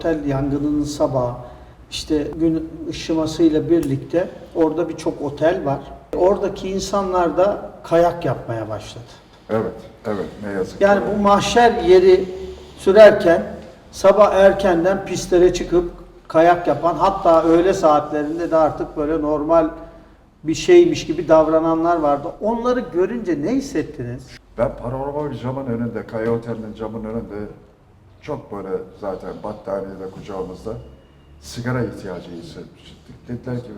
otel yangınının sabahı işte gün ışımasıyla birlikte orada birçok otel var. Oradaki insanlar da kayak yapmaya başladı. Evet, evet ne yazık ki. Yani bu mahşer yeri sürerken sabah erkenden pistlere çıkıp kayak yapan hatta öğle saatlerinde de artık böyle normal bir şeymiş gibi davrananlar vardı. Onları görünce ne hissettiniz? Ben paranormal camın önünde, Kaya Otel'in camın önünde çok böyle zaten battaniyede kucağımızda sigara ihtiyacı hissetmiştik. Dediler ki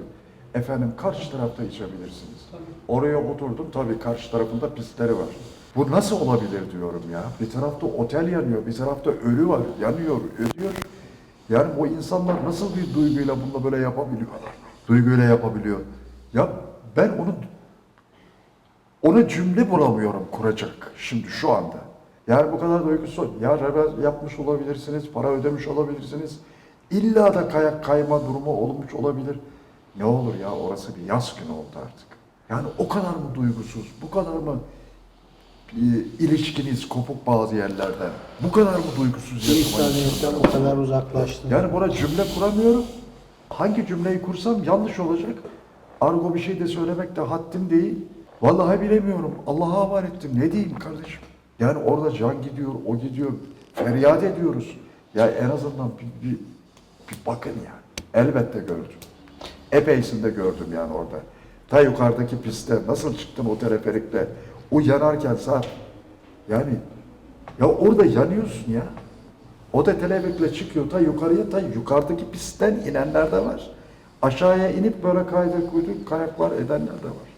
efendim karşı tarafta içebilirsiniz. Oraya oturdum tabii karşı tarafında pistleri var. Bu nasıl olabilir diyorum ya. Bir tarafta otel yanıyor, bir tarafta ölü var, yanıyor, ölüyor. Yani bu insanlar nasıl bir duyguyla bunu böyle yapabiliyorlar? Duyguyla yapabiliyor. Ya ben onu onu cümle bulamıyorum kuracak şimdi şu anda. Yani bu kadar duygusal. Ya rebel yapmış olabilirsiniz, para ödemiş olabilirsiniz. İlla da kayak kayma durumu olmuş olabilir. Ne olur ya orası bir yaz günü oldu artık. Yani o kadar mı duygusuz, bu kadar mı e, ilişkiniz kopuk bazı yerlerden, bu kadar mı duygusuz İnsaniyetten o kadar uzaklaştı. yani buna cümle kuramıyorum. Hangi cümleyi kursam yanlış olacak. Argo bir şey de söylemek de haddim değil. Vallahi bilemiyorum. Allah'a havale ettim. Ne diyeyim kardeşim? Yani orada can gidiyor, o gidiyor. Feryat ediyoruz. Ya en azından bir, bir, bir bakın yani. Elbette gördüm. Epeysinde gördüm yani orada. Ta yukarıdaki pistte nasıl çıktım o teleferikle. O yanarken saat. Yani ya orada yanıyorsun ya. O da teleferikle çıkıyor ta yukarıya ta yukarıdaki pistten inenler de var. Aşağıya inip böyle kaydı kuydu kayaklar edenler de var.